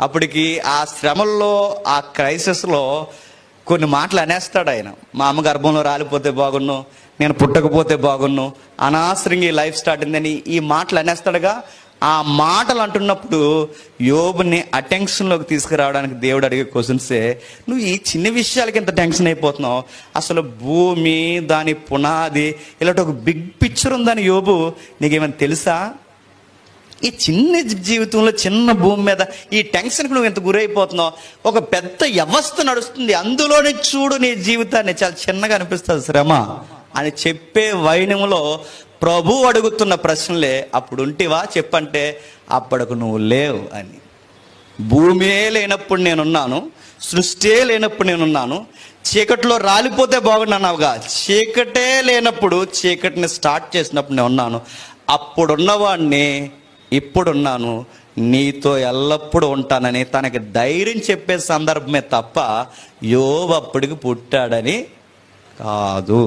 అప్పటికి ఆ శ్రమల్లో ఆ క్రైసిస్లో కొన్ని మాటలు అనేస్తాడు ఆయన. మా అమ్మ గర్భంలో రాలిపోతే బాగున్ను నేను పుట్టకపోతే బాగున్ను అనవసరంగా ఈ లైఫ్ స్టార్ట్ అయిందని ఈ మాటలు అనేస్తాడుగా. ఆ మాటలు అంటున్నప్పుడు యోబుని అటెన్షన్లోకి తీసుకురావడానికి దేవుడు అడిగే క్వశ్చన్సే నువ్వు ఈ చిన్న విషయాలకి ఎంత టెన్షన్ అయిపోతున్నావు? అసలు భూమి దాని పునాది ఇలాంటి ఒక బిగ్ పిక్చర్ ఉందని యోబు నీకేమైనా తెలుసా? ఈ చిన్న జీవితంలో చిన్న భూమి మీద ఈ టెన్షన్కి నువ్వు ఎంత గురైపోతున్నావు? ఒక పెద్ద వ్యవస్థ నడుస్తుంది. అందులోనే చూడు నీ జీవితాన్ని. చాలా చిన్నగా అనిపిస్తుంది. శ్రమ. అని చెప్పే వైనములో ప్రభు అడుగుతున్న ప్రశ్నలే అప్పుడు ఉంటివా? చెప్పంటే అప్పటికి నువ్వు లేవు అని. భూమే లేనప్పుడు నేనున్నాను. సృష్టే లేనప్పుడు నేనున్నాను. చీకట్లో రాలిపోతే బాగున్నావుగా చీకటే లేనప్పుడు చీకటిని స్టార్ట్ చేసినప్పుడు నేను ఉన్నాను అప్పుడున్నవాడిని ఇప్పుడున్నాను నీతో ఎల్లప్పుడూ ఉంటానని తనకి ధైర్యం చెప్పే సందర్భమే తప్ప యోబు అప్పటికి పుట్టాడని కాదు.